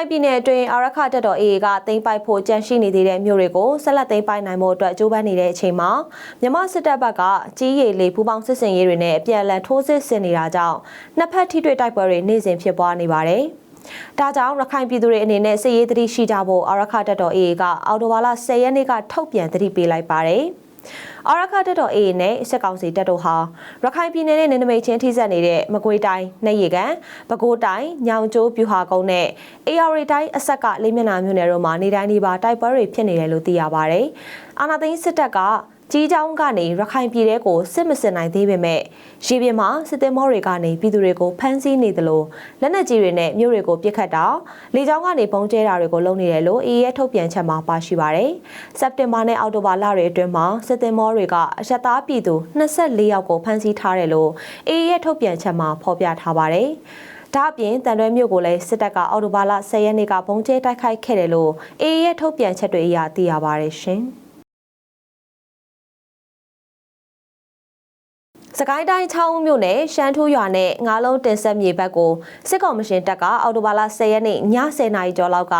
ခိုင်ပြည်နယ်အတွင်းအာရခတက်တော် AA ကသိမ်းပိုက်ဖို့ကြံရှိနေသေးတဲ့မြို့တွေကိုဆက်လက်သိမ်းပိုက်နိုင်မှုအတွက်ကြိုးပမ်းနေတဲ့အချိန်မှာမြန်မာစစ်တပ်ဘက်ကကြီးရည်လေပူပေါင်းစစ်စင်ရေးတွေနဲ့အပြန်အလှန်ထိုးစစ်ဆင်နေတာကြောင့်နှစ်ဖက်ထိတွေ့တိုက်ပွဲတွေနေ့စဉ်ဖြစ်ပွားနေပါတယ်။ဒါကြောင့်ရခိုင်ပြည်သူတွေအနေနဲ့စစ်ရေးသတိရှိကြဖို့အာရခတက်တော် AA ကအော်တိုဘာလ10ရက်နေ့ကထုတ်ပြန်သတိပေးလိုက်ပါတယ်။ အာရခတက်တော် AA နဲ့စစ်ကောင်စီတပ်တို့ဟာရခိုင်ပြည်နယ်နဲ့နယ်နိမိတ်ချင်းထိစပ်နေတဲ့မကွေးတိုင်းနှရေကန်ပဲခူးတိုင်းညောင်ကျိုးပြူဟာကုန်းနဲ့ AR တိုင်းအဆက်ကလေးမျက်နှာမြို့နယ်တို့မှာနေတိုင်းဒီပါတိုက်ပွဲတွေဖြစ်နေတယ်လို့သိရပါဗျ။အာနာသိန်းစစ်တပ်က ကြီးချောင်းကနေရခိုင်ပြည်တဲကိုစစ်မစင်နိုင်သေးပေမဲ့ရေပြင်မှာစစ်သည်မောတွေကနေပြည်သူတွေကိုဖမ်းဆီးနေသလိုလက်နက်ကြီးတွေနဲ့မြို့တွေကိုပစ်ခတ်တာလေကြောင်းကနေပုံကျဲတာတွေကိုလုပ်နေတယ်လို့ AA ရဲ့ထုတ်ပြန်ချက်မှာပါရှိပါတယ်။စက်တင်ဘာနဲ့အောက်တိုဘာလတွေအတွင်းမှာစစ်သည်မောတွေကအရက်သားပြည်သူ24ယောက်ကိုဖမ်းဆီးထားတယ်လို့ AA ရဲ့ထုတ်ပြန်ချက်မှာဖော်ပြထားပါတယ်။ဒါအပြင်တန်တွဲမြို့ကိုလည်းစစ်တပ်ကအော်တိုဘာလ10ရက်နေ့ကပုံကျဲတိုက်ခိုက်ခဲ့တယ်လို့ AA ရဲ့ထုတ်ပြန်ချက်တွေအရသိရပါတယ်ရှင်။ စကိုင်းတိုင်းချောင်းဦးမြို့နယ်ရှမ်းထူးရွာနဲ့ငါးလုံးတင်ဆက်မြေဘက်ကိုစစ်ကောင်မရှင်တပ်ကအော်တိုဘာလ10ရက်နေ့ည10:00နာရီကျော်လောက်က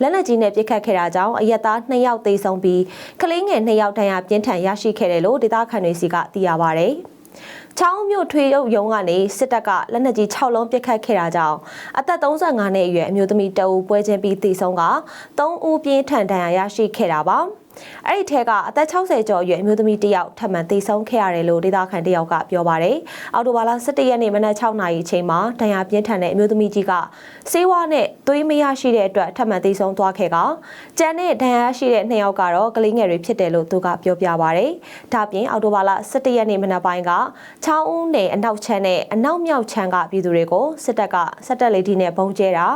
လက်နက်ကြီးနဲ့ပစ်ခတ်ခဲ့တာကြောင့်အရက်သား2ယောက်သေဆုံးပြီးကလေးငယ်2ယောက်ဒဏ်ရာပြင်းထန်ရရှိခဲ့တယ်လို့ဒေသခံတွေစီကသိရပါဗျ။ချောင်းမြို့ထွေရုပ်ရုံးကနေစစ်တပ်ကလက်နက်ကြီး6လုံးပစ်ခတ်ခဲ့တာကြောင့်အသက်35နှစ်အရွယ်အမျိုးသမီးတအူပွဲချင်းပြီးသေဆုံးက3ဦးပြင်းထန်ဒဏ်ရာရရှိခဲ့တာပါ။ အဲ့ဒီထဲကအသက်60ကျော်အရွယ်အမျိုးသမီးတစ်ယောက်ထပ်မံသေဆုံးခဲ့ရတယ်လို့ဒေသခံတစ်ယောက်ကပြောပါတယ်။အော်တိုဘာလ17ရက်နေ့မနက်6နာရီအချိန်မှာဒဏ်ရာပြင်းထန်တဲ့အမျိုးသမီးကြီးကဆေးဝါးနဲ့သွေးမရရှိတဲ့အတွက်ထပ်မံသေဆုံးသွားခဲ့ကကျန်တဲ့ဒဏ်ရာရှိတဲ့နှစ်ယောက်ကတော့ကလေးငယ်တွေဖြစ်တယ်လို့သူကပြောပြပါတယ်။ဒါပြင်အော်တိုဘာလ17ရက်နေ့မနက်ပိုင်းကချောင်းဦးနယ်အနောက်ချမ်းနဲ့အနောက်မြောက်ချမ်းကပြည်သူတွေကိုစစ်တပ်ကစက်တက်လေးဒီနဲ့ပုံကျဲတာ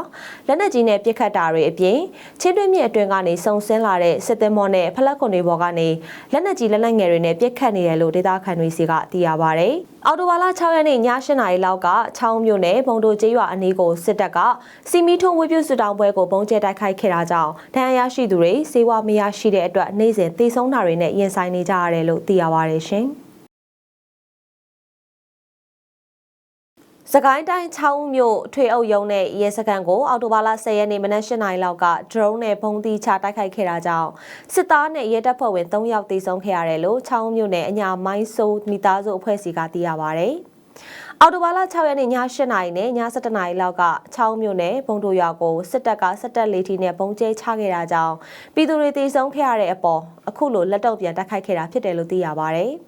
လက်နက်ကြီးနဲ့ပစ်ခတ်တာတွေအပြင်ချင်းတွင်းမြစ်အတွင်းကနေစုံဆင်းလာတဲ့စစ်သည်မော်နဲ့ဖလက်ခွန်တွေပေါ်ကနေလက်နက်ကြီးလက်နက်ငယ်တွေနဲ့ပစ်ခတ်နေတယ်လို့ဒေသခံတွေစီကသိရပါဗျ။အော်တိုဝါလာ6ရက်နေ့ည8နာရီလောက်ကချောင်းမြို့နယ်ဘုံတို့ကျေးရွာအနီးကိုစစ်တပ်ကစီမီထုံဝေပြုစုတောင်ပွဲကိုပုံကျဲတိုက်ခိုက်ခဲ့တာကြောင့်ဒဏ်ရာရရှိသူတွေစေဝါမရရှိတဲ့အတွက်နေ့စဉ်သေဆုံးတာတွေနဲ့ရင်ဆိုင်နေကြရတယ်လို့သိရပါတယ်ရှင်။ စကိုင်းတိုင်းချောင်းမြို့ထွေအုပ်ရုံးနဲ့ရဲစခန်းကိုအော်တိုဘာလ10ရက်နေ့မနက်၈နာရီလောက်က drone နဲ့ပုံသီးချတိုက်ခိုက်ခဲ့တာကြောင့်စစ်သားနဲ့ရဲတပ်ဖွဲ့ဝင်3ယောက်သေဆုံးခဲ့ရတယ်လို့ချောင်းမြို့နယ်အညာမိုင်းဆိုးမိသားစုအဖွဲ့အစည်းကသိရပါဗျ။အော်တိုဘာလ6ရက်နေ့ည8နာရီနဲ့ည7နာရီလောက်ကချောင်းမြို့နယ်ဘုံတို့ရွာကိုစစ်တပ်ကစစ်တပ်လေးထီနဲ့ပုံကျဲချခဲ့တာကြောင့်ပြည်သူတွေသေဆုံးခဲ့ရတဲ့အပေါ်အခုလိုလက်တော့ပြန်တိုက်ခိုက်ခဲ့တာဖြစ်တယ်လို့သိရပါဗျ။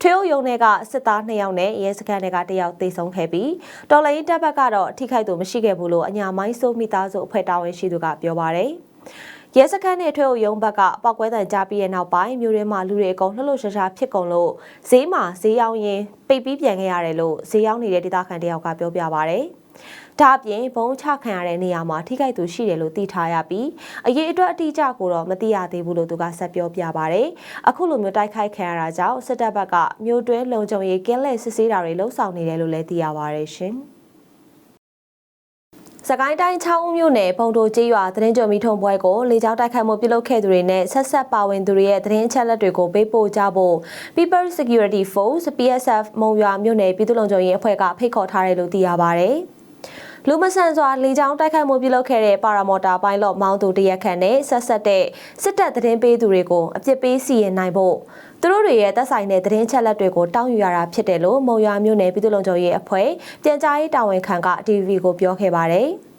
ထွေအုပ်ရုံးတွေကစစ်သား2ယောက်နဲ့ရဲစခန်းတွေက1ယောက်သေဆုံးခဲ့ပြီးတော်လိုင်းတပ်ဘက်ကတော့ထိခိုက်သူမရှိခဲ့ဘူးလို့အညာမိုင်းဆိုးမိသားစုအဖွဲ့တာဝန်ရှိသူကပြောပါတယ်။ရဲစခန်းနဲ့ထွေအုပ်ရုံးဘက်ကပောက်ကွဲတံကြားပြီးတဲ့နောက်ပိုင်းမြို့ထဲမှာလူတွေအကုန်လှုပ်လှုပ်ရှားရှားဖြစ်ကုန်လို့ဈေးမှာဈေးရောင်းရင်းပိတ်ပြီးပြန်ခဲ့ရတယ်လို့ဈေးရောင်းနေတဲ့ဒေသခံတယောက်ကပြောပြပါဗျ။ ဒါအပြင်ဘုံချခံရတဲ့နေရာမှာထိခိုက်သူရှိတယ်လို့သိထားရပြီးအရေးအတွက်အတိအကျကိုတော့မသိရသေးဘူးလို့သူကဆက်ပြောပြပါဗျ။အခုလိုမျိုးတိုက်ခိုက်ခံရတာကြောင့်စစ်တပ်ဘက်ကမြို့တွဲလုံခြုံရေးကင်းလဲစစ်ဆေးတာတွေလှုပ်ဆောင်နေတယ်လို့လည်းသိရပါဗျရှင်။စကိုင်းတိုင်းချောင်းဦးမြို့နယ်ပုံတိုကျေးရွာသတင်းကြုံမီထုံပွဲကိုလေကြောင်းတိုက်ခိုက်မှုပြုလုပ်ခဲ့သူတွေနဲ့ဆက်ဆက်ပါဝင်သူတွေရဲ့သတင်းအချက်အလက်တွေကိုပေးပို့ကြဖို့ People Security Force PSF မုံရွာမြို့နယ်ပြည်သူ့လုံခြုံရေးအဖွဲ့ကဖိတ်ခေါ်ထားတယ်လို့သိရပါဗျ။ လူမဆန်စွာလေကြောင်းတိုက်ခိုက်မှုပြုလုပ်ခဲ့တဲ့ပါရာမော်တာပိုင်းလော့မောင်းသူတရက်ခန့်နဲ့ဆက်ဆက်တဲ့စစ်တပ်သတင်းပေးသူတွေကိုအပြစ်ပေးစီရင်နိုင်ဖို့သူတို့တွေရဲ့သက်ဆိုင်တဲ့သတင်းချက်လက်တွေကိုတောင်းယူရတာဖြစ်တယ်လို့မုံရွာမြို့နယ်ပြည်သူ့လုံခြုံရေးအဖွဲ့ပြန်ကြားရေးတာဝန်ခံက TV ကိုပြောခဲ့ပါတယ်။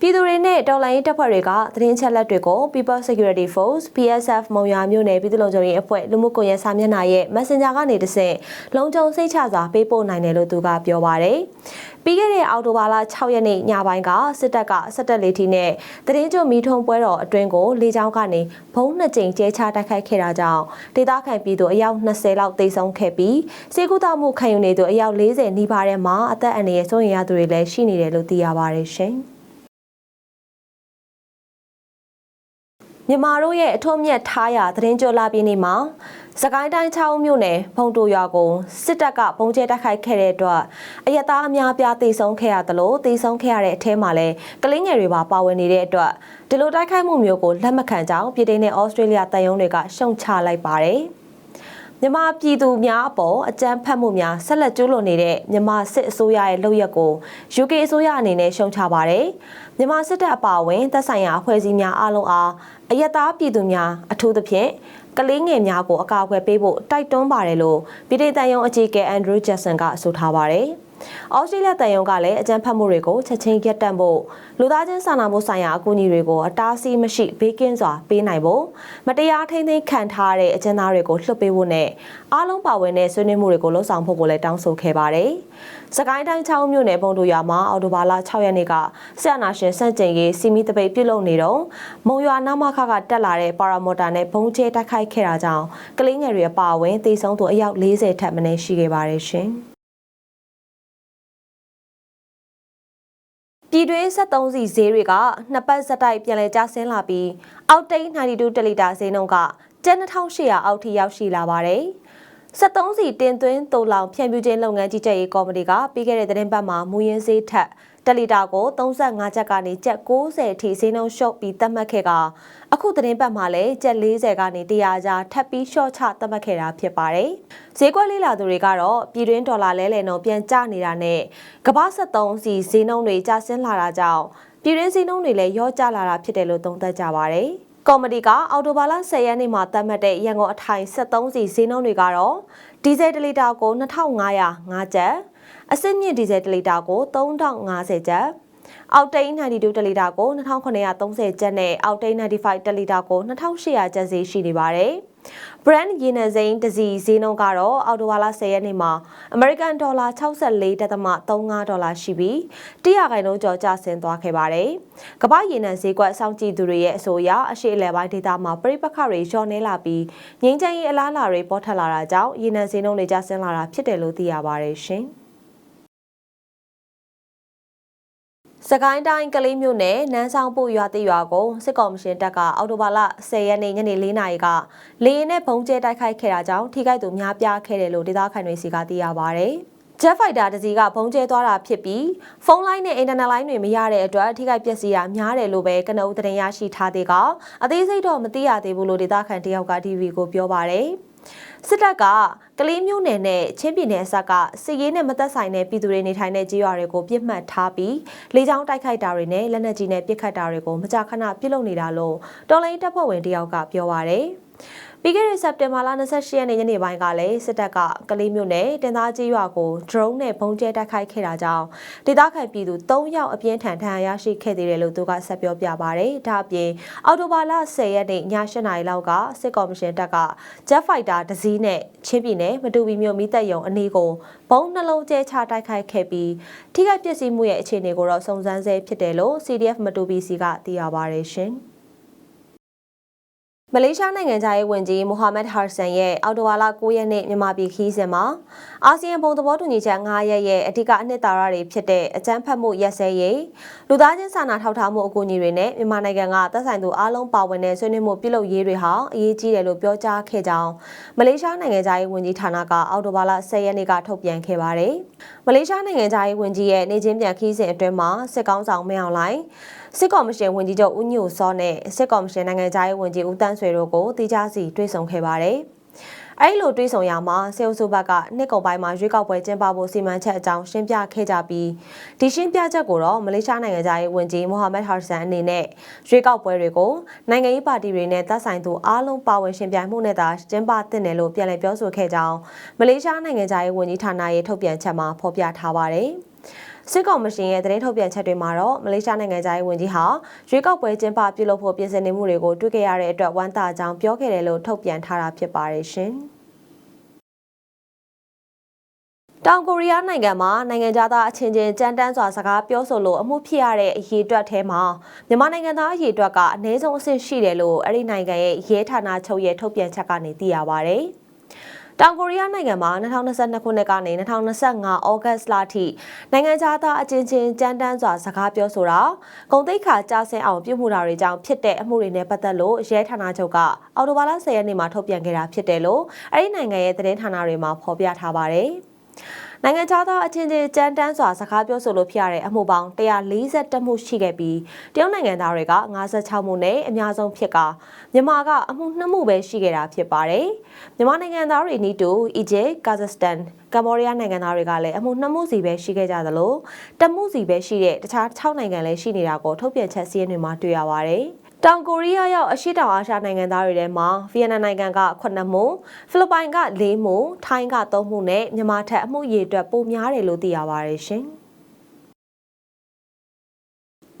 ပြည်သူတွေနဲ့တော်လိုင်းတပ်ဖွဲ့တွေကသတင်းချက်လက်တွေကို People Security Force PSF မုံရွာမြို့နယ်ပြည်သူ့လုံခြုံရေးအဖွဲ့လူမှုကွန်ရက်စာမျက်နှာရဲ့ Messenger ကနေတဆင့်လုံခြုံစိတ်ချစွာပေးပို့နိုင်တယ်လို့သူကပြောပါတယ်။ပြီးခဲ့တဲ့အောက်တိုဘာလ6ရက်နေ့ညပိုင်းကစစ်တပ်ကစက်တက်လေးတီနဲ့သတင်းကြိုမီထုံပွဲတော်အတွင်းကိုလေကြောင်းကနေဘုံနှစ်ကြိမ်ကျဲချတိုက်ခိုက်ခဲ့တာကြောင့်ဒေသခံပြည်သူအယောက်20လောက်သေဆုံးခဲ့ပြီးစေကူတာမှုခံယူနေသူအယောက်40နီးပါးထဲမှာအသက်အန္တရာယ်စိုးရိမ်ရသူတွေလည်းရှိနေတယ်လို့သိရပါတယ်ရှင်။ မြန်မာတို့ရဲ့အထွတ်မြတ်ထားရာသတင်းကြိုလာပြင်းနေမှာစကိုင်းတိုင်းချောင်းမြို့နယ်ဖုံတိုရွာကိုစစ်တပ်ကပုံကျဲတိုက်ခိုက်ခဲ့တဲ့အတွက်အရသားအများပြားတိတ်ဆုံးခဲ့ရသလိုတိတ်ဆုံးခဲ့ရတဲ့အထဲမှာလည်းကလင်းငယ်တွေပါပါဝင်နေတဲ့အတွက်ဒီလိုတိုက်ခိုက်မှုမျိုးကိုလက်မခံကြောင်းပြည်ထောင်နဲ့ဩစတြေးလျတန်ယုံတွေကရှုံချလိုက်ပါတယ်။မမြန်မာပြည်သူများအပေါ်အကြမ်းဖက်မှုများဆက်လက်ကျူးလွန်နေတဲ့မြန်မာစစ်အစိုးရရဲ့လုပ်ရက်ကို UK အစိုးရအနေနဲ့ရှုံချပါတယ်။မြန်မာစစ်တပ်အပါအဝင်သက်ဆိုင်ရာအဖွဲ့အစည်းများအားလုံးအား အယက်သားပြည်သူများအထူးသဖြင့်ကလေးငယ်များကိုအကာအကွယ်ပေးဖို့တိုက်တွန်းပါတယ်လို့ပြည်ထောင်တန်ယုံအကြီးအကဲအန်ဒရူးဂျက်ဆန်ကဆိုထားပါတယ်။ ဩစတြေးလျတန်ယုံကလည်းအကြမ်းဖက်မှုတွေကိုချက်ချင်းရပ်တန့်ဖို့လူသားချင်းစာနာမှုဆိုင်ရာအကူအညီတွေကိုအတားအဆီးမရှိဘေးကင်းစွာပေးနိုင်ဖို့မတရားထိန်းသိမ်းခံထားတဲ့အကျဉ်းသားတွေကိုလွှတ်ပေးဖို့နဲ့အားလုံးပါဝင်တဲ့ဆွေးနွေးမှုတွေကိုလှုံ့ဆော်ဖို့ကိုလည်းတောင်းဆိုခဲ့ပါတယ်။စကိုင်းတိုင်းချောင်းမြို့နယ်ပုံတို့ရွာမှာအော်တိုဘာလ6ရက်နေ့ကဆက်အနာရှင်စန့်ကျင်ရေးစီမီတပိတ်ပြုလုပ်နေတော့မုံရွာနာမခကတက်လာတဲ့ပါရာမော်တာနဲ့ဘုံကျဲတိုက်ခိုက်ခဲ့တာကြောင့်ကလေးငယ်တွေအပါအဝင်တေဆုံးသူအယောက်40ထက်မနည်းရှိခဲ့ပါတယ်ရှင်။ ပြည်တွင်း73စီဈေးတွေကနှစ်ပတ်ဆက်တိုက်ပြန်လည်ကျဆင်းလာပြီးအောက်တိန်92တလီတာဈေးနှုန်းကကျပ်2800အောက်ထိရောက်ရှိလာပါတယ်။73စီတင်သွင်းတူလောင်ဖြန့်ဖြူးခြင်းလုပ်ငန်းကြီးကြပ်ရေးကော်မတီကပြီးခဲ့တဲ့သတင်းပတ်မှာမူရင်းဈေးထက် တလီတာကို35ကျပ်ကနေကျပ်60အထိဈေးနှုန်းလျှော့ပြီးသတ်မှတ်ခဲ့ကအခုသတင်းပတ်မှာလည်းကျပ်40ကနေ100ကျားထပ်ပြီးလျှော့ချသတ်မှတ်ခဲ့တာဖြစ်ပါတယ်။ဈေးကွက်လေးလာသူတွေကတော့ပြည်တွင်းဒေါ်လာလဲလှယ်နှုန်းပြန်ကျနေတာနဲ့ကမ္ဘာ73စီဈေးနှုန်းတွေကျဆင်းလာတာကြောင့်ပြည်တွင်းဈေးနှုန်းတွေလည်းရော့ကျလာတာဖြစ်တယ်လို့သုံးသပ်ကြပါတယ်။ကော်မတီကအော်တိုဘာလ10ရက်နေ့မှာသတ်မှတ်တဲ့ရန်ကုန်အထိုင်73စီဈေးနှုန်းတွေကတော့ဒီဇယ်တလီတာကို2505ကျပ် အစစ်မြင့်ဒီဇယ်တလီတာကို3050ကျပ်အောက်တိန်92တလီတာကို2930ကျပ်နဲ့အောက်တိန်95တလီတာကို2800ကျပ်ဈေးရှိနေပါတယ်။ brand ရေနံစိမ်းတစ်စီဈေးနှုန်းကတော့အော်တိုဝါလာ10ရက်နေ့မှာ American Dollar 64.35ဒေါ်လာရှိပြီး100ခိုင်နှုန်းကျော်ကျဆင်းသွားခဲ့ပါတယ်။ကမ္ဘာရေနံဈေးကွက်စောင့်ကြည့်သူတွေရဲ့အဆိုအရအရှိအလယ်ပိုင်းဒေသမှာပြိပခတွေလျှော့နေလာပြီးငင်းချမ်းရေးအလားအလာတွေပေါ်ထွက်လာတာကြောင့်ရေနံဈေးနှုန်းတွေကျဆင်းလာတာဖြစ်တယ်လို့သိရပါတယ်ရှင်။ စကိုင်းတိုင်းကလေးမြို့နယ်နန်းဆောင်ပုရွာတိရွာကိုစစ်ကောင်မရှင်တပ်ကအော်တိုဘာလ10ရက်နေ့ညနေ4နာရီကလေရင်နဲ့ဘုံကျဲတိုက်ခိုက်ခဲ့တာကြောင့်ထိခိုက်သူများပြားခဲ့တယ်လို့ဒေသခံတွေစီကသိရပါဗျ။ Jet Fighter တစီကဘုံကျဲသွားတာဖြစ်ပြီးဖုန်းလိုင်းနဲ့အင်တာနက်လိုင်းတွေမရတဲ့အတွက်ထိခိုက်ပျက်စီးတာများတယ်လို့ပဲကနအူးသတင်းရရှိထားသေးကအသေးစိတ်တော့မသိရသေးဘူးလို့ဒေသခံတယောက်က TV ကိုပြောပါတယ်။ စစ်တပ်ကကလေးမျိုးနယ်နဲ့ချင်းပြည်နယ်အစပ်ကစစ်ရေးနဲ့မသက်ဆိုင်တဲ့ပြည်သူတွေနေထိုင်တဲ့ကြေးရွာတွေကိုပြစ်မှတ်ထားပြီးလေကြောင်းတိုက်ခိုက်တာတွေနဲ့လက်နက်ကြီးနဲ့ပစ်ခတ်တာတွေကိုမကြာခဏပြုလုပ်နေတာလို့တော်လိုင်းတပ်ဖွဲ့ဝင်တယောက်ကပြောပါရယ်။ ပြီးခဲ့တဲ့စက်တင်ဘာလ28ရက်နေ့ညနေပိုင်းကလည်းစစ်တပ်ကကလေးမြို့နယ်တင်သားကြီးရွာကို drone နဲ့ပုံကျဲတိုက်ခိုက်ခဲ့တာကြောင့်ဒေသခံပြည်သူ3ယောက်အပြင်းထန်ထဏ်ရာရရှိခဲ့သေးတယ်လို့သူကဆက်ပြောပြပါဗျ။ဒါအပြင်အော်တိုဘာလ10ရက်နေ့ည8နာရီလောက်ကစစ်ကော်မရှင်တပ်က Jet Fighter တစည်းနဲ့ချင်းပြည်နယ်မတူပီမြို့မိသက်ယုံအနီးကိုဘုံနှလုံးကျဲချတိုက်ခိုက်ခဲ့ပြီးထိခိုက်ပျက်စီးမှုရဲ့အခြေအနေကိုတော့စုံစမ်းဆဲဖြစ်တယ်လို့ CDF မတူပီစီကသိရပါရရှင်။ မလေးရှားနိုင်ငံသားရေးဝန်ကြီးမိုဟာမက်ဟာဆန်ရဲ့အော်တိုဝါလာ9ရက်နေ့မြန်မာပြည်ခီးစဉ်မှာအာဆီယံဘုံသဘောတူညီချက်9ရက်ရဲ့အဓိကအနှစ်သာရတွေဖြစ်တဲ့အကြမ်းဖက်မှုရက်စဲရေးလူသားချင်းစာနာထောက်ထားမှုအကူအညီတွေနဲ့မြန်မာနိုင်ငံကသက်ဆိုင်သူအားလုံးပါဝင်တဲ့ဆွေးနွေးမှုပြုလုပ်ရေးတွေဟာအရေးကြီးတယ်လို့ပြောကြားခဲ့ကြောင်းမလေးရှားနိုင်ငံသားရေးဝန်ကြီးဌာနကအော်တိုဝါလာ10ရက်နေ့ကထုတ်ပြန်ခဲ့ပါတယ်။မလေးရှားနိုင်ငံသားရေးဝန်ကြီးရဲ့နေချင်းပြန်ခီးစဉ်အတွင်းမှာစစ်ကောင်းဆောင်မင်းအောင်လှိုင် စစ်ကော်မရှင်ဝန်ကြီးချုပ်ဦးညိုစောနဲ့စစ်ကော်မရှင်နိုင်ငံသားရေးဝန်ကြီးဦးတန်းဆွေတို့ကိုတိကျစီတွေ့ဆုံခဲ့ပါတယ်။အဲဒီလိုတွေးဆောင်ရမှာစေအုပ်စုဘက်ကနှစ်ကုန်ပိုင်းမှာရွေးကောက်ပွဲကျင်းပဖို့စီမံချက်အကြောင်းရှင်းပြခဲ့ကြပြီးဒီရှင်းပြချက်ကိုတော့မလေးရှားနိုင်ငံသားရေးဝန်ကြီးမိုဟာမက်ဟာဆန်အနေနဲ့ရွေးကောက်ပွဲတွေကိုနိုင်ငံရေးပါတီတွေနဲ့သက်ဆိုင်သူအားလုံးပါဝင်ရှင်ပြိုင်မှုနဲ့သာကျင်းပသင့်တယ်လို့ပြန်လည်ပြောဆိုခဲ့ကြောင်းမလေးရှားနိုင်ငံသားရေးဝန်ကြီးဌာနရဲ့ထုတ်ပြန်ချက်မှာဖော်ပြထားပါတယ်။ စစ်ကောင်မရှင်ရဲ့သတင်းထုတ်ပြန်ချက်တွေမှာတော့မလေးရှားနိုင်ငံသားရေးဝန်ကြီးဟာရွေးကောက်ပွဲကျင်းပပြုလုပ်ဖို့ပြင်ဆင်နေမှုတွေကိုတွေ့ခဲ့ရတဲ့အတွက်ဝမ်းသာကြောင်းပြောခဲ့တယ်လို့ထုတ်ပြန်ထားတာဖြစ်ပါတယ်ရှင်။တောင်ကိုရီးယားနိုင်ငံမှာနိုင်ငံသားအချင်းချင်းကြမ်းတမ်းစွာစကားပြောဆိုလို့အမှုဖြစ်ရတဲ့အရေးအတွက်ထဲမှာမြန်မာနိုင်ငံသားအရေးအတွက်ကအနည်းဆုံးအဆင့်ရှိတယ်လို့အဲ့ဒီနိုင်ငံရဲ့ရဲဌာနချုပ်ရဲ့ထုတ်ပြန်ချက်ကနေသိရပါဗျ။ တောင်ကိုရီးယားနိုင်ငံမှာ2022ခုနှစ်ကနေ2025ဩဂတ်စ်လထိနိုင်ငံသားအချင်းချင်းကြမ်းတမ်းစွာစကားပြောဆိုတာဂုံတိတ်ခါကြားဆင်းအောင်ပြုမှုတာတွေကြောင့်ဖြစ်တဲ့အမှုတွေနဲ့ပတ်သက်လို့ရဲဌာနချုပ်ကအော်တိုဘာလ10ရက်နေ့မှာထုတ်ပြန်ခဲ့တာဖြစ်တယ်လို့အဲဒီနိုင်ငံရဲ့သတင်းဌာနတွေမှာဖော်ပြထားပါတယ်။ နနိုင်ငံခြားသားအချင်းချင်းကြမ်းတမ်းစွာစကားပြောဆိုလို့ဖြစ်ရတဲ့အမှုပေါင်း140မှုရှိခဲ့ပြီးတရုတ်နိုင်ငံသားတွေက56မှုနဲ့အများဆုံးဖြစ်ကမြန်မာကအမှု2မှုပဲရှိခဲ့တာဖြစ်ပါတယ်။မြန်မာနိုင်ငံသားတွေနီးတူအီဂျစ်၊ကာဇက်စတန်၊ကမ္ဘောဒီးယားနိုင်ငံသားတွေကလည်းအမှု2မှုစီပဲရှိခဲ့ကြသလိုတမှုစီပဲရှိတဲ့တခြား6နိုင်ငံလည်းရှိနေတာကိုထုတ်ပြန်ချက်စည်းရင်းတွေမှာတွေ့ရပါတယ်။ တောင်ကိုရီးယားရောက်အရှိတောင်အာရှနိုင်ငံသားတွေထဲမှာဗီယက်နမ်နိုင်ငံက9မှုဖိလစ်ပိုင်က4မှုထိုင်းက3မှုနဲ့မြန်မာထက်အမှုရေအတွက်ပိုများတယ်လို့သိရပါတယ်ရှင်။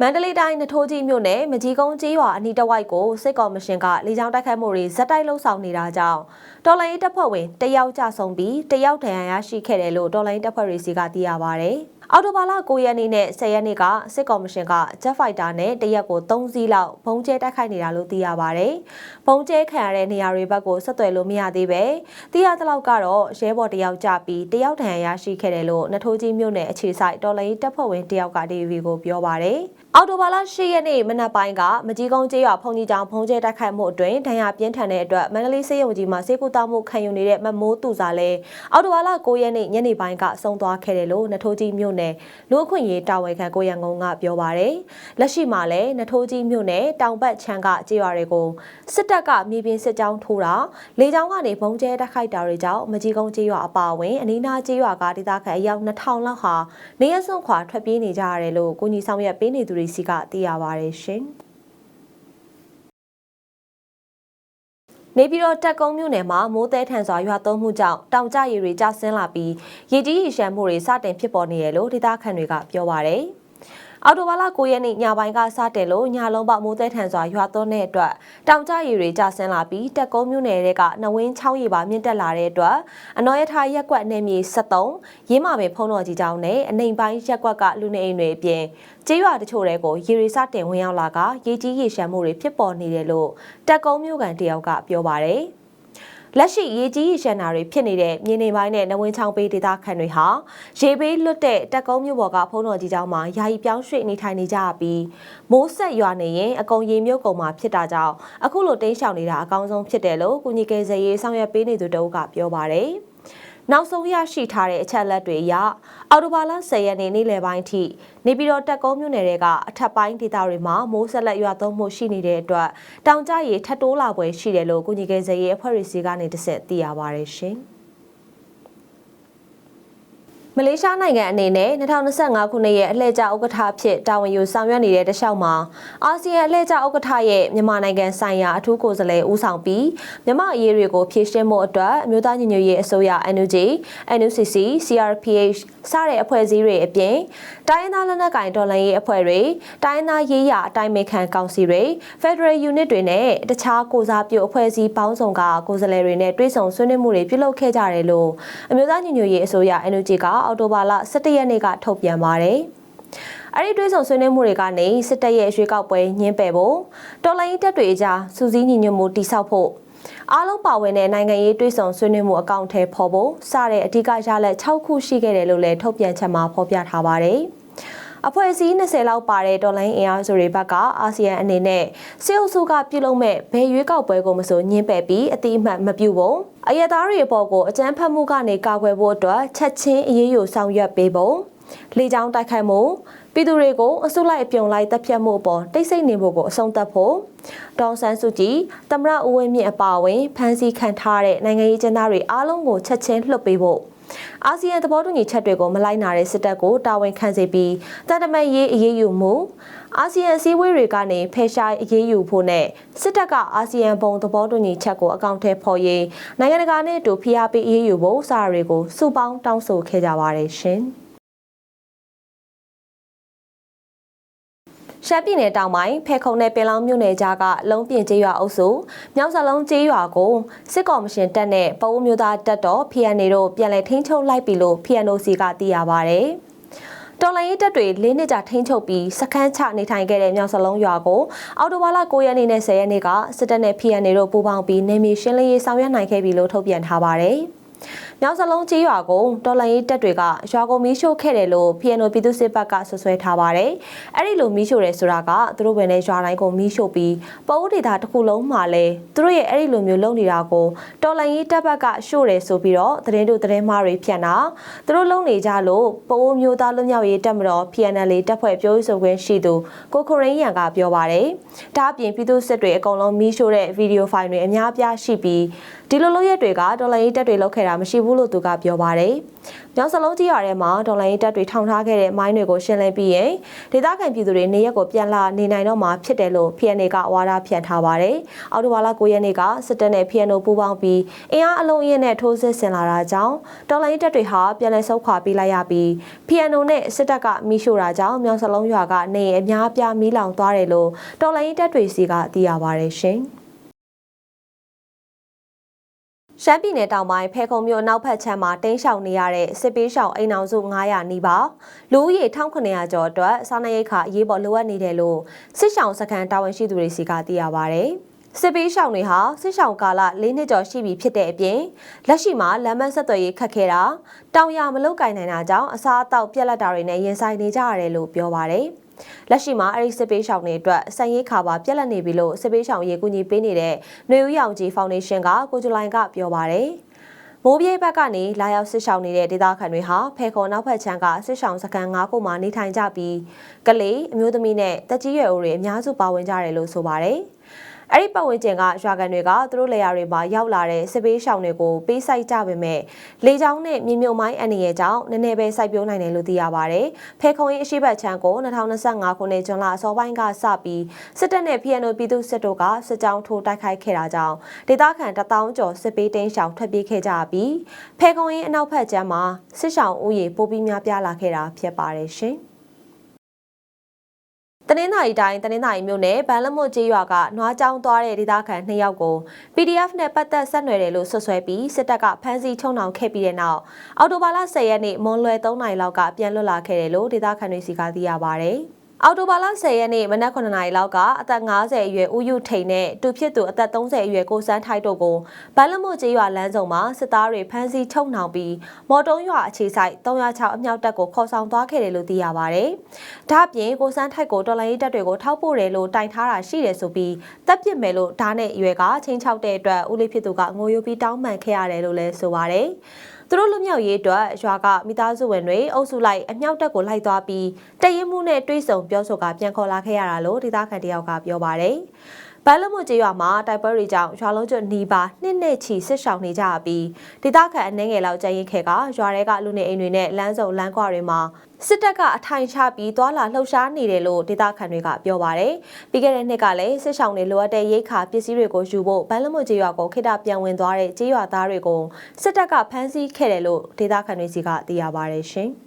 မန္တလေးတိုင်းနထိုးကြီးမြို့နယ်မကြီးကုန်းကျေးရွာအနီးတစ်ဝိုက်ကိုစစ်ကောင်မရှင်ကလေကြောင်းတိုက်ခိုက်မှုတွေဇက်တိုက်လှုပ်ဆောင်နေတာကြောင့်တော်လိုင်းတပ်ဖွဲ့ဝင်တယောက်ကြဆုံးပြီးတယောက်ဒဏ်ရာရရှိခဲ့တယ်လို့တော်လိုင်းတပ်ဖွဲ့တွေစီကသိရပါဗျ။ အော်တိုဘာလ9ရက်နေ့နဲ့10ရက်နေ့ကစစ်ကော်မရှင်က Jet Fighter နဲ့တရက်ကို3စီးလောက်ဘုံကျဲတိုက်ခိုက်နေတာလို့သိရပါဗျ။ဘုံကျဲခံရတဲ့နေရာတွေဘက်ကိုဆက်သွယ်လို့မရသေးပဲ။သိရသလောက်ကတော့ရဲဘော်တယောက်ကြပြီးတယောက်တန်ရရှိခဲ့တယ်လို့နထိုးကြီးမြို့နယ်အခြေဆိုင်တော်လိုင်းတပ်ဖွဲ့ဝင်တယောက်က DVB ကိုပြောပါဗျ။အော်တိုဘာလ10ရက်နေ့မနက်ပိုင်းကမကြီးကုန်းကျေးရွာဖုန်ကြီးကျောင်းဘုံကျဲတိုက်ခိုက်မှုအတွင်းဒဏ်ရာပြင်းထန်တဲ့အတွက်မန္တလေးစေယုံကြီးမှာစေကူတာမှုခံယူနေတဲ့မမိုးသူစာလဲအော်တိုဘာလ9ရက်နေ့ညနေပိုင်းကဆုံးသွားခဲ့တယ်လို့နထိုးကြီးမြို့နယ်လူအခွင့်ရေးတာဝန်ခံကိုရန်ကုန်ကပြောပါရယ်လက်ရှိမှာလည်းနထိုးကြီးမြို့နယ်တောင်ဘက်ချမ်းကကြေးရွာတွေကိုစစ်တပ်ကမြေပြင်စစ်ကြောင်းထိုးတာလေကြောင်းကနေဘုံကျဲတိုက်ခိုက်တာတွေကြောင့်မကြီးကုန်းကြေးရွာအပါအဝင်အနီးနားကြေးရွာကဒေသခံအယောက်2000လောက်ဟာနေရစွန့်ခွာထွက်ပြေးနေကြရတယ်လို့ကိုကြီးဆောင်ရွက်ပေးနေသူတွေစီကသိရပါရယ်ရှင် နေပြည်တော်တက်ကုန်းမြို့နယ်မှာမိုးသည်ထန်စွာရွာသွန်းမှုကြောင့်တောင်ကျရေတွေကျဆင်းလာပြီးရေကြီးရေရှမ်းမှုတွေစတင်ဖြစ်ပေါ်နေတယ်လို့ဒေသခံတွေကပြောပါရယ်။ အော်တိုဘာလ9ရက်နေ့ညပိုင်းကစတင်လို့ညလုံးပေါက်မိုးသက်ထန်စွာရွာသွန်းတဲ့အတွက်တောင်ကျရေတွေကျဆင်းလာပြီးတက်ကုန်းမြို့နယ်တွေကနဝင်းချောင်းရေပါမြင့်တက်လာတဲ့အတွက်အနော်ရထားရက်ကွက်နယ်မြေ73ရင်းမာပင်ဖုံးတော်ကြီးကျောင်းနဲ့အနိုင်ပိုင်းရက်ကွက်ကလူနေအိမ်တွေအပြင်ကျေးရွာတချို့တွေကိုရေရီစတင်ဝင်ရောက်လာကရေကြီးရေရှမ်းမှုတွေဖြစ်ပေါ်နေတယ်လို့တက်ကုန်းမြို့ကန်တယောက်ကပြောပါတယ်။ လက်ရှိရေကြီးရေရှမ်းတာတွေဖြစ်နေတဲ့မြေနေပိုင်းနဲ့နဝင်းချောင်းပေးဒေသခံတွေဟာရေဘေးလွတ်တဲ့တက်ကုန်းမြို့ပေါ်ကဖုံးတော်ကြီးကျောင်းမှာယာယီပြောင်းရွှေ့နေထိုင်နေကြပြီးမိုးဆက်ရွာနေရင်အကုံရေမြုပ်ကုန်မှာဖြစ်တာကြောင့်အခုလိုတင်းရှောင်နေတာအကောင်းဆုံးဖြစ်တယ်လို့ကုညီကယ်ဆယ်ရေးဆောင်ရွက်ပေးနေသူတအုပ်ကပြောပါတယ်။ နောက်ဆုံးရရှိထားတဲ့အချက်လက်တွေအရအော်တိုဘာလ10ရက်နေ့နေ့လယ်ပိုင်းထိနေပြည်တော်တက်ကုန်းမြို့နယ်တွေကအထက်ပိုင်းဒေသတွေမှာမိုးဆက်လက်ရွာသွန်းမှုရှိနေတဲ့အတွက်တောင်ကျရေထပ်တိုးလာပွဲရှိတယ်လို့ကုညီကယ်ဆယ်ရေးအဖွဲ့အစည်းကနေတဆက်သိရပါရရှင်။ မလေးရှားနိုင်ငံအနေနဲ့2025ခုနှစ်ရဲ့အလှည့်ကျဥက္ကဋ္ဌအဖြစ်တာဝန်ယူဆောင်ရွက်နေတဲ့တခြားမှာအာဆီယံအလှည့်ကျဥက္ကဋ္ဌရဲ့မြန်မာနိုင်ငံဆိုင်ရာအထူးကိုယ်စားလှယ်ဦးဆောင်ပြီးမြန်မာအရေးတွေကိုဖြည့်ရှင်းမှုအတွက်အမျိုးသားညီညွတ်ရေးအစိုးရ NUG, NUCC, CRPH စတဲ့အဖွဲ့အစည်းတွေအပြင်တိုင်းရင်းသားလက်နက်ကိုင်တော်လှန်ရေးအဖွဲ့တွေတိုင်းရင်းသားရေးရာအတိုင်းအခံကောင်စီတွေ Federal Unit တွေနဲ့တခြားကိုစားပြုအဖွဲ့အစည်းပေါင်းစုံကကိုယ်စားလှယ်တွေနဲ့တွဲဆုံဆွေးနွေးမှုတွေပြုလုပ်ခဲ့ကြတယ်လို့အမျိုးသားညီညွတ်ရေးအစိုးရ NUG ကအောက်တိုဘာလ17ရက်နေ့ကထုတ်ပြန်ပါတယ်။အဲ့ဒီတွေးဆောင်ဆွေးနွေးမှုတွေကနေစစ်တပ်ရဲ့ရွေးကောက်ပွဲညှင်းပယ်ဖို့တော်လိုင်းတပ်တွေအကြားစူးစီးညီညွတ်မှုတိစောက်ဖို့အားလုံးပါဝင်တဲ့နိုင်ငံရေးတွေးဆောင်ဆွေးနွေးမှုအကောင့်ထဲပေါ်ဖို့စတဲ့အဓိကရလဒ်6ခုရှိခဲ့တယ်လို့လည်းထုတ်ပြန်ချက်မှာဖော်ပြထားပါတယ်။ အဖွဲ့အစည်း20လောက်ပါတဲ့တော်လိုင်းအင်အားစုတွေဘက်ကအာဆီယံအနေနဲ့စေအုပ်စုကပြုလုပ်မဲ့ဘယ်ရွေးကောက်ပွဲကိုမဆိုညှင်းပယ်ပြီးအတိအမှတ်မပြုဖို့အယက်သားတွေအပေါ်ကိုအကြမ်းဖက်မှုကနေကာကွယ်ဖို့အတွက်ချက်ချင်းအရေးယူဆောင်ရွက်ပေးဖို့လေကြောင်းတိုက်ခိုက်မှုပြည်သူတွေကိုအစုလိုက်အပြုံလိုက်တပ်ဖြတ်မှုအပေါ်တိတ်ဆိတ်နေဖို့ကိုအဆုံးသတ်ဖို့ဒေါန်ဆန်းစုကြည်သမရဦးဝင်းမြင့်အပါအဝင်ဖမ်းဆီးခံထားတဲ့နိုင်ငံရေးကျန်းသားတွေအားလုံးကိုချက်ချင်းလွှတ်ပေးဖို့ အာဆီယံသဘောတူညီချက်တွေကိုမလိုက်နာတဲ့စစ်တပ်ကိုတာဝန်ခံစေပြီးတန်တမန်ရေးအရေးယူမှုအာဆီယံစည်းဝေးတွေကနေဖယ်ရှားအရေးယူဖို့နဲ့စစ်တပ်ကအာဆီယံဘုံသဘောတူညီချက်ကိုအကောင့်ထဲပေါ်ရေးနိုင်ငံတကာနဲ့အတူဖိအားပေးအရေးယူဖို့စာတွေကိုစုပေါင်းတောင်းဆိုခဲ့ကြပါတယ်ရှင်။ ရှမ်းပြည်နယ်တောင်ပိုင်းဖဲခုံနယ်ပင်လောင်းမြို့နယ်ကြားကလုံးပြင်ကျေးရွာအုပ်စုမြောက်စလုံးကျေးရွာကိုစစ်ကော်မရှင်တပ်နဲ့ပအုံးမျိုးသားတပ်တော် PNA တို့ပြန်လည်ထိန်းချုပ်လိုက်ပြီလို့ PNOC ကသိရပါဗျ။တော်လိုင်းရေးတပ်တွေ၄နှစ်ကြာထိန်းချုပ်ပြီးစခန်းချနေထိုင်ခဲ့တဲ့မြောက်စလုံးရွာကိုအော်တိုဘာလ9ရက်နေ့နဲ့10ရက်နေ့ကစစ်တပ်နဲ့ PNA တို့ပူးပေါင်းပြီးနေမီရှင်းလင်းရေးဆောင်ရွက်နိုင်ခဲ့ပြီလို့ထုတ်ပြန်ထားပါတယ်။ မြောက်စလုံးကြီးရွာကိုတော်လန်ရေးတပ်တွေကရွာကိုမီးရှို့ခဲ့တယ်လို့ PNO ပြည်သူ့စစ်ဘက်ကဆွဆွဲထားပါတယ်။အဲ့ဒီလိုမီးရှို့တယ်ဆိုတာကသူတို့ဝင်တဲ့ရွာတိုင်းကိုမီးရှို့ပြီးပအိုးဒေတာတစ်ခုလုံးမှာလဲသူတို့ရဲ့အဲ့ဒီလိုမျိုးလုပ်နေတာကိုတော်လန်ရေးတပ်ဘက်ကရှို့တယ်ဆိုပြီးတော့သတင်းတို့သတင်းမှားတွေဖြန့်တာသူတို့လုံနေကြလို့ပအိုးမျိုးသားလွတ်မြောက်ရေးတပ်မတော် PNL တပ်ဖွဲ့ပြောရေးဆိုခွင့်ရှိသူကိုခရင်းရန်ကပြောပါတယ်။ဒါအပြင်ပြည်သူ့စစ်တွေအကုန်လုံးမီးရှို့တဲ့ဗီဒီယိုဖိုင်တွေအများအပြားရှိပြီးဒီလိုလုပ်ရက်တွေကတော်လိုင်းရေးတပ်တွေလုပ်ခဲ့တာမရှိဘူးလို့သူကပြောပါတယ်။မြောက်စလုံးကြီးရွာထဲမှာတော်လိုင်းရေးတပ်တွေထောင်ထားခဲ့တဲ့မိုင်းတွေကိုရှင်းလင်းပြီးရင်ဒေသခံပြည်သူတွေနေရက်ကိုပြန်လာနေနိုင်တော့မှာဖြစ်တယ်လို့ PNA ကဝါဒဖြန့်ထားပါတယ်။အော်တိုဘာလ9ရက်နေ့ကစစ်တပ်နဲ့ PNO ပူးပေါင်းပြီးအင်အားအလုံးအင်းနဲ့ထိုးစစ်ဆင်လာတာကြောင့်တော်လိုင်းရေးတပ်တွေဟာပြန်လည်ဆုတ်ခွာပေးလိုက်ရပြီး PNO နဲ့စစ်တပ်ကမီးရှို့တာကြောင့်မြောက်စလုံးရွာကနေအများအပြားမီးလောင်သွားတယ်လို့တော်လိုင်းရေးတပ်တွေစီကသိရပါတယ်ရှင်။ ရှမ်းပြည်နယ်တောင်ပိုင်းဖဲခုံမြို့နောက်ဖက်ချမ်းမှာတင်းရှောင်နေရတဲ့စစ်ပေးရှောင်အိမ်အောင်စု900နီးပါးလူဦးရေ1900ကျော်အတွက်စားနပ်ရိက္ခာအရေးပေါ်လိုအပ်နေတယ်လို့စစ်ရှောင်စခန်းတာဝန်ရှိသူတွေစီကသိရပါဗျ။စစ်ပေးရှောင်တွေဟာစစ်ရှောင်ကာလ၄နှစ်ကျော်ရှိပြီဖြစ်တဲ့အပြင်လက်ရှိမှာလမ်းမဆက်သွယ်ရေးခက်ခဲတာတောင်ရမလုတ်ကင်နိုင်တာကြောင့်အစားအသောက်ပြက်လက်တာတွေနဲ့ရင်ဆိုင်နေကြရတယ်လို့ပြောပါဗျ။ လက်ရှိမှာအဲဒီစစ်ပေးရှောင်တွေအတွက်စံရိတ်ခါပါပြက်လက်နေပြီလို့စစ်ပေးရှောင်ရေးကူညီပေးနေတဲ့ຫນွေဦးရောင်ကြီးဖောင်ဒေးရှင်းကကိုဂျူလိုင်ကပြောပါရယ်မိုးပြေးဘက်ကနေလာရောက်စစ်ဆောင်နေတဲ့ဒေသခံတွေဟာဖဲခေါ်နောက်ဖက်ချမ်းကစစ်ဆောင်စခန်း၅ခုမှာနေထိုင်ကြပြီးကလေးအမျိုးသမီးနဲ့တက်ကြီးရွယ်အိုတွေအများစုပါဝင်ကြတယ်လို့ဆိုပါတယ်။ အဲ့ဒီပတ်ဝန်းကျင်ကရွာကန်တွေကသူတို့လေယာတွေမှာရောက်လာတဲ့စစ်ပေးရှောင်တွေကိုပေးဆိုင်ကြပေမဲ့လေကြောင်းနဲ့မြေမြုံမိုင်းအန္တရာယ်ကြောင့်နည်းနည်းပဲစိုက်ပျိုးနိုင်တယ်လို့သိရပါတယ်။ဖဲခုံရေးအရှိတ်ချမ်းကို2025ခုနှစ်ဇွန်လအစောပိုင်းကစပြီးစစ်တပ်နဲ့ PNO ပြည်သူစစ်တို့ကစစ်ကြောင်းထိုးတိုက်ခိုက်ခဲ့တာကြောင့်ဒေသခံတထောင်ကျော်စစ်ပေးတင်းရှောင်ထွက်ပြေးခဲ့ကြပြီးဖဲခုံရေးအနောက်ဘက်ကျမ်းမှာစစ်ရှောင်ဦးရေပိုပြီးများပြားလာခဲ့တာဖြစ်ပါတယ်ရှင်။ တနင်္သာရီတိုင်းတနင်္သာရီမြို့နယ်ဗန်လမွတ်ကျေးရွာကနွားကြောင်းသွားတဲ့ဒေသခံ2ယောက်ကို PDF နဲ့ပတ်သက်ဆက်နွယ်တယ်လို့ဆွဆွဲပြီးစစ်တပ်ကဖမ်းဆီးချုံနှောင်ခဲ့ပြီးတဲ့နောက်အော်တိုဘာလ10ရက်နေ့မွန်လွယ်3နိုင်လောက်ကပြန်လွတ်လာခဲ့တယ်လို့ဒေသခံတွေစီကသိရပါဗျ။ အော်တိုဘာလ10ရက်နေ့မနက်9နာရီလောက်ကအသက်50အရွယ်ဦးယူထိန်နဲ့တူဖြစ်သူအသက်30အရွယ်ကိုစန်းထိုက်တို့ကိုဘန်လမို့ကျေးရွာလမ်းဆောင်မှာစစ်သားတွေဖမ်းဆီးချုပ်နှောင်ပြီးမော်တုံးရွာအခြေဆိုင်306အမြောက်တပ်ကိုခေါ်ဆောင်သွားခဲ့တယ်လို့သိရပါဗျ။ဒါ့အပြင်ကိုစန်းထိုက်ကိုတော်လိုင်းရေးတပ်တွေကိုထောက်ပို့တယ်လို့တိုင်ထားတာရှိတယ်ဆိုပြီးတပ်ပစ်မယ်လို့ဓာတ်နဲ့ရွယ်ကချင်းချောက်တဲ့အတွက်ဦးလေးဖြစ်သူကငိုယိုပြီးတောင်းပန်ခဲ့ရတယ်လို့လည်းဆိုပါတယ်။ သူတို့လူမျိုးရေးအတွက်ရွာကမိသားစုဝင်တွေအုပ်စုလိုက်အမြောက်တက်ကိုလိုက်သွားပြီးတရင်မှုနဲ့တွေးဆုံပြောဆိုကပြန်ခေါ်လာခဲ့ရတာလို့ဒေသခံတယောက်ကပြောပါတယ်။ ဘန်လမှုကျေးရွာမှာတိုက်ပွဲတွေကြောင့်ရွာလုံးကျွတ်နီးပါးနှစ်နှစ်ချီဆစ်ဆောင်နေကြပြီးဒေသခံအနေငယ်လောက်ကြရင်ခဲကရွာတွေကလူနေအိမ်တွေနဲ့လမ်းစုံလမ်းကွာတွေမှာစစ်တပ်ကအထိုင်ချပြီးသွာလာလှုပ်ရှားနေတယ်လို့ဒေသခံတွေကပြောပါတယ်။ပြီးခဲ့တဲ့နှစ်ကလည်းစစ်ဆောင်တွေလိုအပ်တဲ့ရိတ်ခါပစ္စည်းတွေကိုယူဖို့ဘန်လမှုကျေးရွာကိုခိတပြန်ဝင်သွားတဲ့ကျေးရွာသားတွေကိုစစ်တပ်ကဖမ်းဆီးခဲ့တယ်လို့ဒေသခံတွေစီကသိရပါတယ်ရှင်။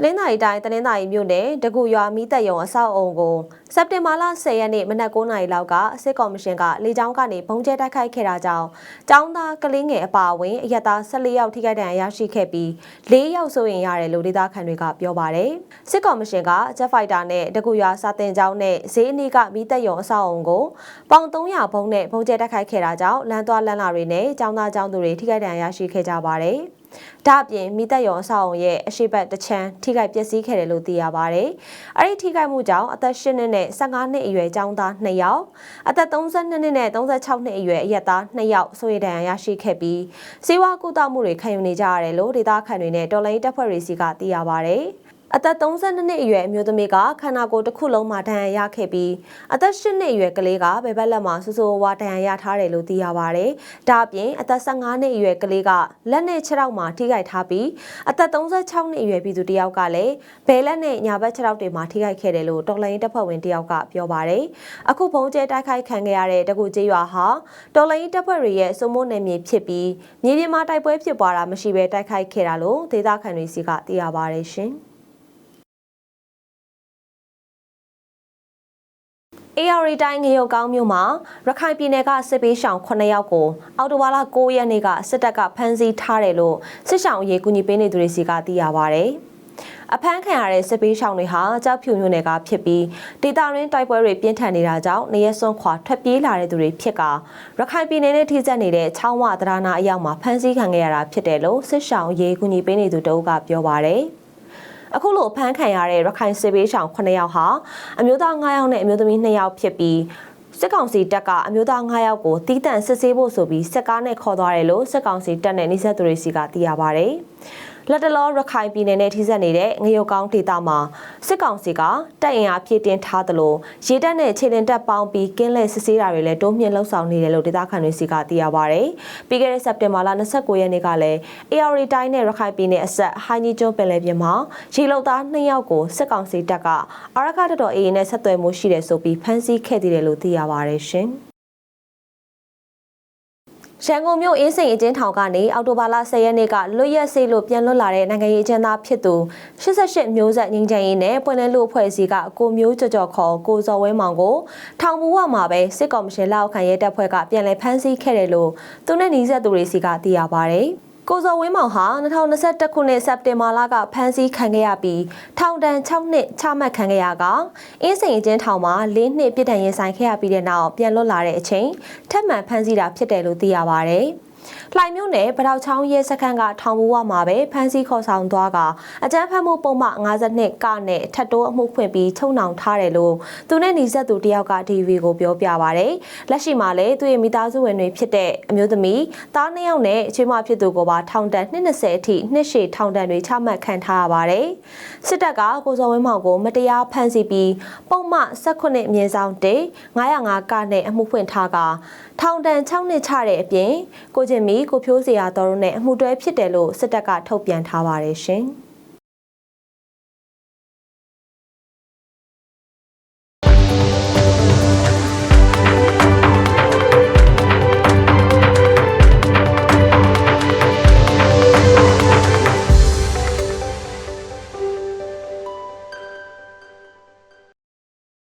တနင်္သာရီတိုင်းတနင်္သာရီမြို့နယ်တကူရွာမီးတက်ယုံအဆောက်အုံကိုစက်တင်ဘာလ10ရက်နေ့မနက်9:00နာရီလောက်ကစစ်ကော်မရှင်ကလေကြောင်းကနေဘုံကျဲတိုက်ခိုက်ခဲ့တာကြောင့်ကျောင်းသားကလေးငယ်အပါအဝင်အရက်သား14ယောက်ထိခိုက်ဒဏ်ရာရရှိခဲ့ပြီး4ယောက်ဆိုရင်ရတယ်လို့ဒေသခံတွေကပြောပါတယ်။စစ်ကော်မရှင်ကဂျက်ဖိုက်တာနဲ့တကူရွာစာတင်ကျောင်းနဲ့ဈေးအနီးကမီးတက်ယုံအဆောက်အုံကိုပေါင်300ဘုံနဲ့ဘုံကျဲတိုက်ခိုက်ခဲ့တာကြောင့်လမ်းသွားလမ်းလာတွေနဲ့ကျောင်းသားကျောင်းသူတွေထိခိုက်ဒဏ်ရာရရှိခဲ့ကြပါတယ်။ဒါအပြင်မိသက်ရုံအဆောက်အုံရဲ့အရှိတ်တချမ်းထိခိုက်ပျက်စီးခဲ့တယ်လို့သိရပါတယ်။အဲဒီထိခိုက်မှုကြောင့်အသက်၈နှစ်နဲ့15နှစ်အရွယ်ကျောင်းသား2ယောက်အသက်32နှစ်နဲ့36နှစ်အရွယ်အရက်သား2ယောက်ဆိုရဒဏ်ရာရရှိခဲ့ပြီးစေဝါကုသမှုတွေခံယူနေကြရတယ်လို့ဒေသခံတွေနဲ့တော်လိုင်းတပ်ဖွဲ့တွေစီကသိရပါတယ်။ အသက်32နှစ်အရွယ်အမျိုးသမီးကခန္ဓာကိုယ်တစ်ခုလုံးမှာဒဏ်ရာရခဲ့ပြီးအသက်8နှစ်အရွယ်ကလေးကဘယ်ဘက်လက်မှာဆူဆူဝါဒဏ်ရာရထားတယ်လို့သိရပါတယ်။ဒါအပြင်အသက်15နှစ်အရွယ်ကလေးကလက်နဲ့ခြေထောက်မှာထိခိုက်ထားပြီးအသက်36နှစ်အရွယ်ပြည်သူတစ်ယောက်ကလည်းဘယ်လက်နဲ့ညာဘက်ခြေထောက်တွေမှာထိခိုက်ခဲ့တယ်လို့တော်လိုင်းတပ်ဖွဲ့ဝင်တစ်ယောက်ကပြောပါတယ်။အခုဘုံကျဲတိုက်ခိုက်ခံခဲ့ရတဲ့တကူကျေးရွာဟာတော်လိုင်းတပ်ဖွဲ့တွေရဲ့စုံမိုးနယ်မြေဖြစ်ပြီးမြေပြင်မှာတိုက်ပွဲဖြစ်ပွားတာမရှိဘဲတိုက်ခိုက်ခဲ့တာလို့ဒေသခံတွေစီကသိရပါတယ်ရှင်။ AR တိုင်းငရုတ်ကောင်းမြို့မှာရခိုင်ပြည်နယ်ကစစ်ပေးရှောင်9ယောက်ကိုအော်တိုဘာလ9ရက်နေ့ကစစ်တပ်ကဖမ်းဆီးထားတယ်လို့စစ်ရှောင်အရေးကူညီပေးနေသူတွေစီကသိရပါဗျအဖမ်းခံရတဲ့စစ်ပေးရှောင်းတွေဟာကြောက်ဖြူမြို့နယ်ကဖြစ်ပြီးဒေတာရင်းတိုက်ပွဲတွေပြင်းထန်နေတာကြောင့်နေရစွန်ခွာထွက်ပြေးလာတဲ့သူတွေဖြစ်ကရခိုင်ပြည်နယ်နဲ့ထိစပ်နေတဲ့ချောင်းဝသရနာအရောက်မှာဖမ်းဆီးခံခဲ့ရတာဖြစ်တယ်လို့စစ်ရှောင်းရေးကူညီပေးနေသူတအုပ်ကပြောပါရယ် အခုလိုဖမ်းခံရတဲ့ရခိုင်စစ်ပေးရှောင်း9ယောက်ဟာအမျိုးသား9ယောက်နဲ့အမျိုးသမီး2ယောက်ဖြစ်ပြီးစစ်ကောင်စီတပ်ကအမျိုးသား9ယောက်ကိုတီးတန့်စစ်ဆေးဖို့ဆိုပြီးစစ်ကားနဲ့ခေါ်သွားတယ်လို့စစ်ကောင်စီတပ်နဲ့နှိစက်သူတွေစီကသိရပါဗျ။ လက်တလောရခိုင်ပြည်နယ်နဲ့ထိစပ်နေတဲ့ငရုတ်ကောင်းဒေသမှာစစ်ကောင်စီကတပ်အင်အားဖြည့်တင်ထားသလိုရေတပ်နဲ့ခြေလင်တပ်ပေါင်းပြီးကင်းလဲစစ်ဆေးတာတွေလည်းတိုးမြင့်လှုပ်ဆောင်နေတယ်လို့ဒေသခံတွေစီကသိရပါဗျ။ပြီးခဲ့တဲ့စက်တင်ဘာလ29ရက်နေ့ကလည်း AR တိုင်းနဲ့ရခိုင်ပြည်နယ်အဆက်ဟိုင်းကြီးကျွန်းပင်လယ်ပြင်မှာရေလုံသား2ယောက်ကိုစစ်ကောင်စီတပ်ကအာရခတတော်အေးနဲ့ဆက်သွယ်မှုရှိတယ်ဆိုပြီးဖမ်းဆီးခဲ့သေးတယ်လို့သိရပါတယ်ရှင်။ ရန်ကုန်မြို့အင်းစိန်အကျဉ်းထောင်ကနေအောက်တိုဘာလ10ရက်နေ့ကလွတ်ရက်စေးလို့ပြန်လွတ်လာတဲ့နိုင်ငံရေးအကျဉ်းသားဖြစ်သူ88မျိုးဆက်ငင်းချင်ရေးနဲ့ပွင့်လင်းလူအဖွဲ့အစည်းကကိုမျိုးကြော်ကြော်ခေါ်ကိုစော်ဝင်းမောင်ကိုထောင်ဘူးဝမှာပဲစစ်ကော်မရှင်လက်အောက်ခံရဲတပ်ဖွဲ့ကပြန်လည်ဖမ်းဆီးခဲ့တယ်လို့သူနဲ့နှီးဆက်သူတွေစီကသိရပါဗျ။ ကိုစော်ဝင်းမောင်ဟာ2021ခုနှစ်စက်တင်ဘာလကဖမ်းဆီးခံခဲ့ရပြီးထောင်ဒဏ်6နှစ်ချမှတ်ခံခဲ့ရကအင်းစိန်အကျဉ်းထောင်မှာ၄နှစ်ပြစ်ဒဏ်ရင်ဆိုင်ခဲ့ရပြီးတဲ့နောက်ပြန်လွတ်လာတဲ့အချိန်ထပ်မံဖမ်းဆီးတာဖြစ်တယ်လို့သိရပါဗျ။ လှိုင်မြို့နယ်ပတောက်ချောင်းရဲစခန်းကထောင်ဘူးဝမှာပဲဖမ်းဆီးခေါ်ဆောင်သွားကအကြမ်းဖက်မှုပုံမှန်52ကနဲ့ထပ်တိုးအမှုဖွင့်ပြီးချုံနှောင်ထားတယ်လို့သူနဲ့ညီဆက်သူတယောက်က DV ကိုပြောပြပါဗျ။လက်ရှိမှာလည်းသူရဲ့မိသားစုဝင်တွေဖြစ်တဲ့အမျိုးသမီးသားနှစ်ယောက်နဲ့ချွေးမဖြစ်သူကိုပါထောင်ဒဏ်20အထိနှစ်ရှည်ထောင်ဒဏ်တွေချမှတ်ခံထားရပါတယ်။စစ်တပ်ကကိုစောဝင်းမောင်ကိုမတရားဖမ်းဆီးပြီးပုံမှန်18အမြင့်ဆောင်တေ905ကနဲ့အမှုဖွင့်ထားကထောင်ဒဏ်6နှစ်ချတဲ့အပြင်ကိုချင်းမီကိုဖြိုးစရာတော်တို့နဲ့အမှုတွဲဖြစ်တယ်လို့စစ်တပ်ကထုတ်ပြန်ထားပါတယ်ရှင်။